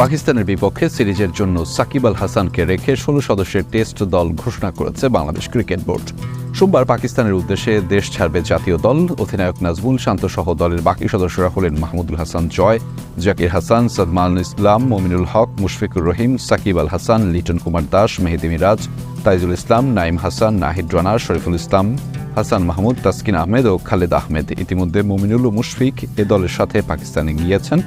পাকিস্তানের বিপক্ষে সিরিজের জন্য সাকিব আল হাসানকে রেখে ষোলো সদস্যের টেস্ট দল ঘোষণা করেছে বাংলাদেশ ক্রিকেট বোর্ড। সোমবার পাকিস্তানের উদ্দেশ্যে দেশ ছাড়বে জাতীয় দল। অধিনায়ক নাজমুল শান্ত সহ দলের বাকি সদস্যরা হলেন মাহমুদুল হাসান জয়, জাকির হাসান, সাদমান ইসলাম, মমিনুল হক, মুশফিকুর রহিম, সাকিব আল হাসান, লিটন কুমার দাস, মেহেদি মিরাজ, তাইজুল ইসলাম নাইম হাসান, নাহিদ রানা, শরীফুল ইসলাম, হাসান মাহমুদ, তাসকিন আহমেদ ও খালেদ আহমেদ। ইতিমধ্যে মমিনুল ও মুশফিক এ দলের সাথে পাকিস্তানে গিয়েছেন।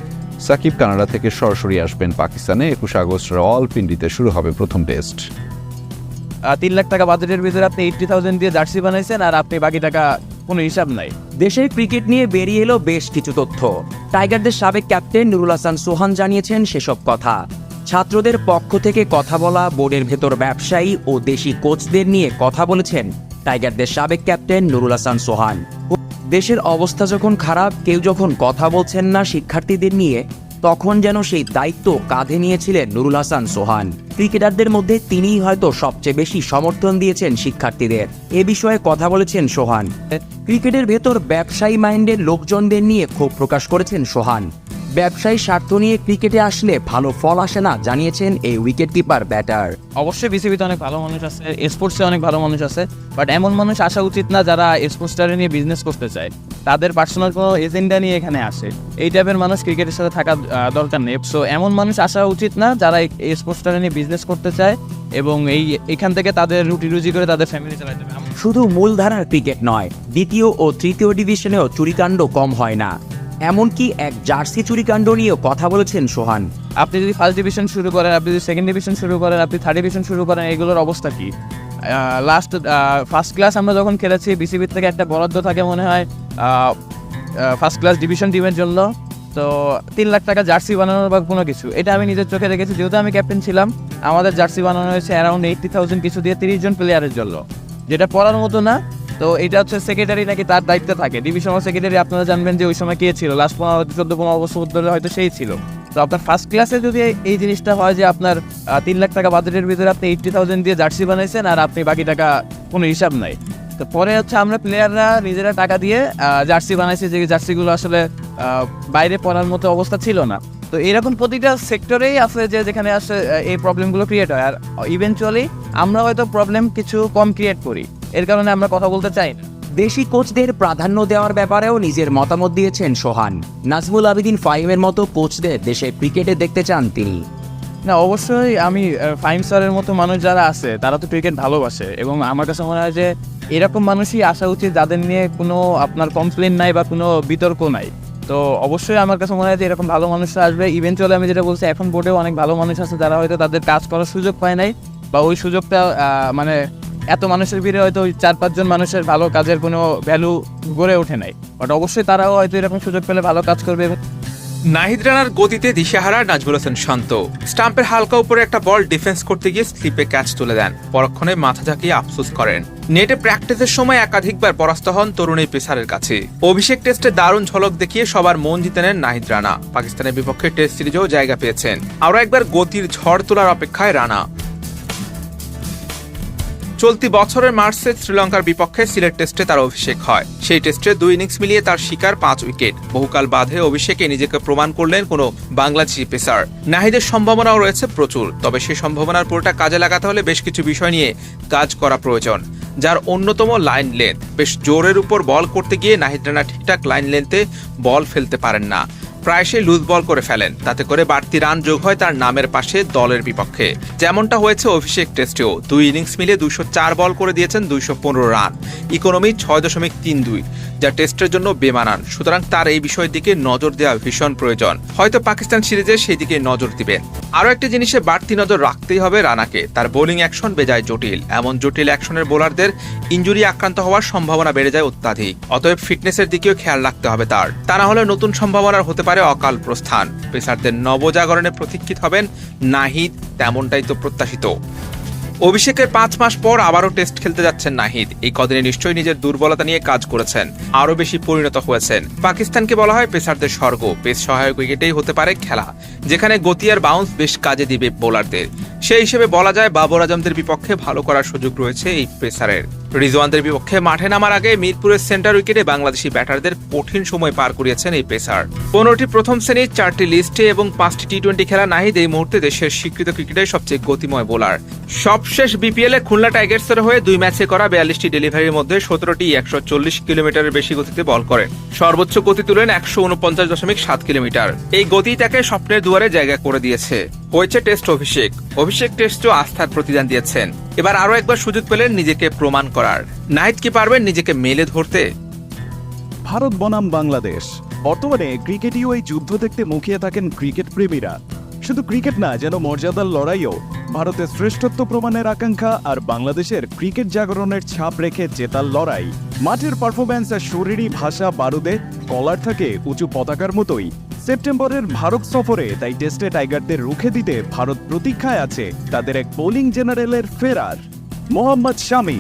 সাকিব কানাডা থেকে সরাসরি আসবেন পাকিস্তানে। একুশে আগস্ট রাওয়ালপিন্ডিতে শুরু হবে প্রথম টেস্ট। তিন লাখ টাকা বাজেটের ভিতরে আপনি এইটটি থাউজেন্ড দিয়ে জার্সি বানাইছেন আর আপনি বাকি টাকা কোনো হিসাব নাই। দেশের ক্রিকেট নিয়ে বেরিয়ে এলো বেশ কিছু তথ্য। টাইগারদের সাবেক ক্যাপ্টেন নুরুল হাসান সোহান জানিয়েছেন সেসব কথা। ছাত্রদের পক্ষ থেকে কথা বলা বোর্ডের ভেতর ব্যবসায়ী ও দেশি কোচদের নিয়ে কথা বলেছেন টাইগারদের সাবেক ক্যাপ্টেন নুরুল হাসান সোহান। দেশের অবস্থা যখন খারাপ, কেউ যখন কথা বলছেন না শিক্ষার্থীদের নিয়ে, তখন যেন সেই দায়িত্ব কাঁধে নিয়েছিলেন নুরুল হাসান সোহান। ক্রিকেটারদের মধ্যে তিনিই হয়তো সবচেয়ে বেশি সমর্থন দিয়েছেন শিক্ষার্থীদের। এ বিষয়ে কথা বলেছেন সোহান। ক্রিকেটের ভেতর ব্যবসায়ী মাইন্ডের লোকজনদের নিয়ে ক্ষোভ প্রকাশ করেছেন সোহান। ব্যবসায়ী স্বার্থ নিয়ে ক্রিকেটে আসলে ভালো ফল আসে না জানিয়েছেন এই উইকেট কিপার ব্যাটার অবশ্যই বিসিবিতে অনেক ভালো মানুষ আছে স্পোর্টসে অনেক ভালো মানুষ আছে বাট এমন মানুষ আসা উচিত না যারা স্পোর্টসটারে নিয়ে বিজনেস করতে চায়। তাদের পার্সোনাল কোনো এজেন্ডা নিয়ে এখানে আসে। এই টাইপের মানুষ ক্রিকেটের সাথে থাকা দরকার নেই। সো এমন মানুষ আসা উচিত না যারা এই স্পোর্টসটারে নিয়ে বিজনেস করতে চায় এবং এই এখান থেকে তাদের রুটি রুজি করে তাদের ফ্যামিলি চালাতে শুধু মূলধারার ক্রিকেট নয় দ্বিতীয় ও তৃতীয় ডিভিশনেও চুরিকাণ্ড কম হয় না। এমনকি এক জার্সি চুরিকাণ্ড নিয়েও কথা বলেছেন সোহান। আপনি যদি ফার্স্ট ডিভিশন শুরু করেন, আপনি যদি সেকেন্ড ডিভিশন শুরু করেন, আপনি থার্ড ডিভিশন শুরু করেন, এগুলোর অবস্থা কি? লাস্ট ফার্স্ট ক্লাস আমরা যখন খেলেছি বিসিবির থেকে একটা বরাদ্দ থাকে মনে হয় ফার্স্ট ক্লাস ডিভিশন টিমের জন্য। তো তিন লাখ টাকা জার্সি বানানোর বা কোনো কিছু, এটা আমি নিজের চোখে দেখেছি, যেহেতু আমি ক্যাপ্টেন ছিলাম, আমাদের জার্সি বানানো হয়েছে অ্যারাউন্ড এইটটি থাউজেন্ড কিছু দিয়ে তিরিশ জন প্লেয়ারের জন্য, যেটা পড়ার মতো না তো এটা হচ্ছে সেক্রেটারি নাকি তার দায়িত্বে থাকে। ডিভিশনাল সেক্রেটারি আপনারা জানবেন যে ওই সময় কে ছিল? লাস্ট পনেরো, চোদ্দ, পনেরো বছর ধরে হয়তো সেই ছিল। তো আপনার ফার্স্ট ক্লাসে যদি এই- জিনিসটা হয় যে আপনার তিন লাখ টাকা বাজেটের ভিতরে আপনি এইটটি থাউজেন্ড দিয়ে জার্সি বানাইছেন আর আপনি বাকি টাকা কোনো হিসাব নাই। তো পরে হচ্ছে আমরা প্লেয়াররা নিজেরা টাকা দিয়ে জার্সি বানাইছি যে জার্সিগুলো আসলে বাইরে পড়ার মতো অবস্থা ছিল না। তো এরকম প্রতিটা সেক্টরেই আছে যে যেখানে আসে এই প্রবলেমগুলো ক্রিয়েট হয়। আর ইভেনচুয়ালি আমরা হয়তো প্রবলেম কিছু কম ক্রিয়েট করি। এর কারণে আমরা কথা বলতে চাই। দেশি কোচদের প্রাধান্য দেওয়ার ব্যাপারেও নিজের মতামত দিয়েছেন সোহান। নাজমুল আবিদিন ফাইমের মতো কোচদের দেশে ক্রিকেটে দেখতে চান তিনি। না, অবশ্যই আমি ফাইম স্যারের মতো মানুষ যারা আছে, তারা তো ক্রিকেট ভালোবাসে এবং আমার কাছে মনে হয় যে এরকম মানুষই আসা উচিত যাদের নিয়ে কোনো আপনার কমপ্লেন নাই বা কোনো বিতর্ক নাই। তো অবশ্যই আমার কাছে মনে হয় যে এরকম ভালো মানুষরা আসবে। ইভেনচুয়ালি আমি যেটা বলছি, এখন বোর্ডেও অনেক ভালো মানুষ আছে যারা হয়তো তাদের কাজ করার সুযোগ পায় নাই বা ওই সুযোগটা মানে এত মানুষের ভিড়ে হয়তো চার পাঁচজন মানুষের ভালো কাজের কোনো ভ্যালু গড়ে ওঠে নাই। বাট অবশ্যই তারাও হয়তো এরকম সুযোগ পেলে ভালো কাজ করবে। নাহিদ রানার গতিতে দিশেহারা নাজমুল হোসেন শান্ত। স্টাম্পের হালকা উপরে একটা বল ডিফেন্স করতে গিয়ে স্লিপে ক্যাচ তুলে দেন। পরক্ষণে মাথা ঝাঁকিয়ে আফসোস করেন। নেটে প্র্যাকটিসের সময় একাধিকবার পরাস্ত হন তরুণ পেসারের কাছে। অভিষেক টেস্টে দারুণ ঝলক দেখিয়ে সবার মন জিতে নেন নাহিদ রানা। পাকিস্তানের বিপক্ষে টেস্ট সিরিজেও জায়গা পেয়েছেন। আরও একবার গতির ঝড় তোলার অপেক্ষায় রানা। চলতি বছরের মার্চে শ্রীলঙ্কার বিপক্ষে সিলেট টেস্টে তার অভিষেক হয়। সেই টেস্টে দুই ইনিংস মিলিয়ে তার শিকার পাঁচ উইকেট। বহুকাল বাদে অভিষেকে নিজেকে প্রমাণ করলেন কোনো বাংলাদেশি পেসার। নাহিদের সম্ভাবনাও রয়েছে প্রচুর, তবে সেই সম্ভাবনার পুরোটা কাজে লাগাতে হলে বেশ কিছু বিষয় নিয়ে কাজ করা প্রয়োজন। যার অন্যতম লাইন লেন্থ বেশ জোরের উপর বল করতে গিয়ে নাহিদ রানা ঠিকঠাক লাইন লেন্থে বল ফেলতে পারেন না। প্রায়শই লুজ বল করে ফেলেন। তাতে করে বাড়তি রান যোগ হয় তার নামের পাশে দলের বিপক্ষে। যেমনটা হয়েছে অভিষেক টেস্টেও। দুই ইনিংস মিলে দুইশো চার বল করে দিয়েছেন দুইশো পনেরো রান ইকোনমি ছয় দশমিক তিন দুই। যা টেস্টের জন্য বেমানান। সুতরাং তার এই বিষয়ের দিকে নজর দেওয়া ভীষণ প্রয়োজন। হয়তো পাকিস্তান সিরিজে সেই দিকে নজর দিবেন আরও একটি জিনিসে বাড়তি নজর রাখতেই হবে রানাকে। তার বোলিং অ্যাকশন বেজায় জটিল। এমন জটিল অ্যাকশনের বোলারদের ইঞ্জুরি আক্রান্ত হওয়ার সম্ভাবনা বেড়ে যায় অত্যাধিক। অতএব ফিটনেসের দিকেও খেয়াল রাখতে হবে তার। তা না হলে নতুন সম্ভাবনার হতে পারে অকাল প্রস্থান। পেসারদের নবজাগরণে প্রতীক্ষিত হবেন নাহিদ, তেমনটাই তো প্রত্যাশিত। অভিষেকের পাঁচ মাস পর আবারও টেস্ট খেলতে যাচ্ছেন নাহিদ। এই কদিনে নিশ্চয়ই নিজের দুর্বলতা নিয়ে কাজ করেছেন। আরও বেশি পরিণত হয়েছেন। পাকিস্তানকে বলা হয় পেসারদের স্বর্গ। পেস সহায়ক উইকেটেই হতে পারে খেলা, যেখানে গতি আর বাউন্স বেশ কাজে দিবে বোলারদের সেই হিসেবে বলা যায় বাবর আজমদের বিপক্ষে ভালো করার সুযোগ রয়েছে এই পেসারের। রিজওয়ানদের বিপক্ষে মাঠে নামার আগে মিরপুরের সেন্টার উইকেটে বাংলাদেশি ব্যাটারদের কঠিন সময় পার করিয়েছেন এই পেসার। পনেরোটি প্রথম শ্রেণির, চারটি লিস্টে এবং পাঁচটি টি টোয়েন্টি খেলা নাহিদ এই মুহূর্তে দেশের স্বীকৃত ক্রিকেটের সবচেয়ে গতিময় বোলার। সবশেষ বিপিএলে খুলনা টাইগার্সের হয়ে দুই ম্যাচে করা বিয়াল্লিশটি ডেলিভারির মধ্যে সতেরোটি একশো চল্লিশ কিলোমিটারের বেশি গতিতে বল করেন সর্বোচ্চ গতি তুলেন একশো উনপঞ্চাশ দশমিক সাত কিলোমিটার। এই গতি তাকে স্বপ্নের দুয়ারে জায়গা করে দিয়েছে। হয়েছে টেস্ট অভিষেক। অভিষেক টেস্টও আস্থার প্রতিদান দিয়েছেন। এবার আরও একবার সুযোগ পেলেন নিজেকে প্রমাণ করার। নাইট কি পারবেন নিজেকে মেলে ধরতে? ভারত বনাম বাংলাদেশ। বর্তমানে ক্রিকেটীয় এই যুদ্ধ দেখতে মুখিয়ে থাকেন ক্রিকেট প্রেমীরা। শুধু ক্রিকেট না, যেন মর্যাদার লড়াইও ভারতের শ্রেষ্ঠত্ব প্রমাণের আকাঙ্ক্ষা আর বাংলাদেশের ক্রিকেট জাগরণের ছাপ রেখে জেতার লড়াই। মাঠের পারফরম্যান্স আর শরীরী ভাষা বারুদে কলার থাকে উঁচু পতাকার মতোই। সেপ্টেম্বরের ভারত সফরে তাই টেস্টে টাইগারদের রুখে দিতে ভারত প্রতীক্ষায় আছে তাদের এক বোলিং জেনারেলের ফেরার। মোহাম্মদ শামি,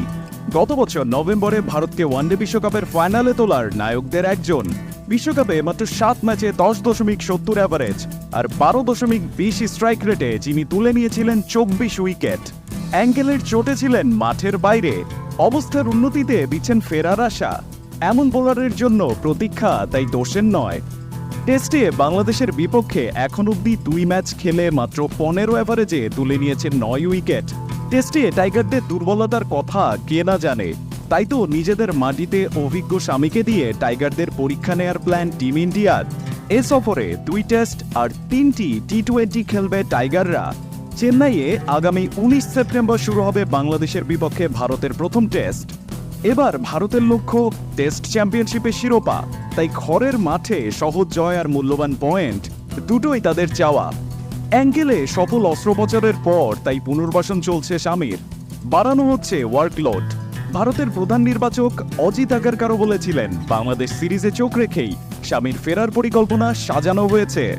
গত বছর নভেম্বরে ভারতকে ওয়ানডে বিশ্বকাপের ফাইনালে তোলার নায়কদের একজন। বিশ্বকাপে মাত্র সাত ম্যাচে দশ দশমিক সত্তর অ্যাভারেজ আর বারো দশমিক বিশ স্ট্রাইক রেটে যিনি তুলে নিয়েছিলেন চব্বিশ উইকেট অ্যাঙ্কেলের চোটে ছিলেন মাঠের বাইরে। অবস্থার উন্নতিতে দিচ্ছেন ফেরার আশা। এমন বোলারের জন্য প্রতীক্ষা তাই দোষের নয়। টেস্টে বাংলাদেশের বিপক্ষে এখন অবধি দুই ম্যাচ খেলে মাত্র পনেরো অ্যাভারেজে তুলে নিয়েছে নয় উইকেট। টেস্টে টাইগারদের দুর্বলতার কথা কে না জানে, তাই তো নিজেদের মাটিতে অভিজ্ঞ স্বামীকে দিয়ে টাইগারদের পরীক্ষা নেয়ার প্ল্যান টিম ইন্ডিয়ার এ সফরে দুই টেস্ট আর তিনটি টি টোয়েন্টি খেলবে টাইগাররা। চেন্নাইয়ে আগামী উনিশ সেপ্টেম্বর শুরু হবে বাংলাদেশের বিপক্ষে ভারতের প্রথম টেস্ট। এবার ভারতের লক্ষ্য টেস্ট চ্যাম্পিয়নশিপের শিরোপা। তাই ঘরের মাঠে সহজ জয় আর মূল্যবান পয়েন্ট দুটোই তাদের চাওয়া। অ্যাঙ্কেলে সফল অস্ত্রোপচারের পর তাই পুনর্বাসন চলছে স্বামীর। বাড়ানো হচ্ছে ওয়ার্কলোড। ভারতের প্রধান নির্বাচক অজিত আগারকারও বলেছিলেন, বাংলাদেশ সিরিজে চোখ রেখেই স্বামীর ফেরার পরিকল্পনা সাজানো হয়েছে।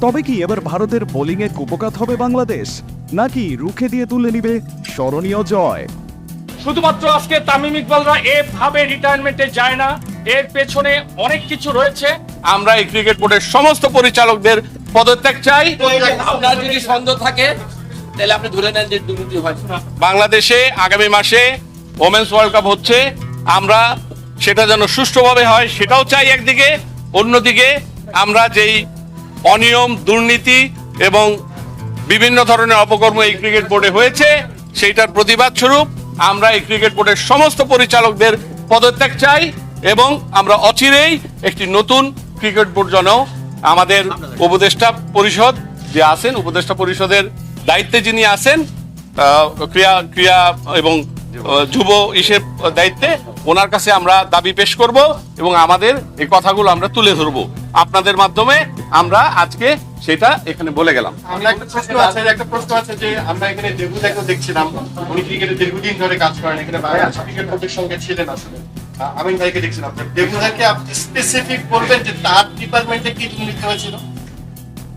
তবে কি এবার ভারতের বোলিংয়ে কুপকাত হবে বাংলাদেশ? নাকি রুখে দিয়ে তুলে নিবে স্মরণীয় জয়? শুধুমাত্র আজকে তামিম ইকবালরা এভাবে রিটায়ারমেন্টে যায় না। এর পেছনে অনেক কিছু রয়েছে। আমরা এই ক্রিকেট বোর্ডের সমস্ত পরিচালকদের পদত্যাগ চাই। আপনার যদি সন্দেহ থাকে, তাহলে আপনি ধরে নেন যে দুর্নীতি হয়। বাংলাদেশে আগামী মাসে ওমেন্স ওয়ার্ল্ড কাপ হচ্ছে। আমরা সেটা যেন সুষ্ঠুভাবে হয়, সেটাও চাই একদিকে। অন্যদিকে আমরা যেই অনিয়ম, দুর্নীতি এবং বিভিন্ন ধরনের অপকর্ম এই ক্রিকেট বোর্ডে হয়েছে, সেইটার প্রতিবাদ স্বরূপ আমরা এই ক্রিকেট বোর্ডের সমস্ত পরিচালকদের পদত্যাগ চাই এবং আমরা অচিরেই একটি নতুন ক্রিকেট বোর্ড যেন আমাদের উপদেষ্টা পরিষদ যে আছেন, উপদেষ্টা পরিষদের দায়িত্বে যিনি আছেন ক্রিয়া ক্রিয়া এবং যুব ইসের দায়িত্বে ওনার কাছে আমরা দাবি পেশ করব এবং আমাদের এই কথাগুলো আমরা তুলে ধরব। আপনাদের মাধ্যমে আমরা আজকে সেটা এখানে বলে গেলাম। আমরা একটা প্রশ্ন আছে, একটা প্রশ্ন আছে যে আমরা এখানে দেবু দেখো দেখছিলাম। উনি ক্রিকেটে দীর্ঘদিন ধরে কাজ করেন? এখানে বাংলাদেশ ক্রিকেট বোর্ডের সঙ্গে ছিলেন আসলে? আমিন ভাইকে দেখছিলাম। দেবু ভাইকে আপনি স্পেসিফিক বলবেন যে তার ডিপার্টমেন্টে কি দুর্নীতি হয়েছিল?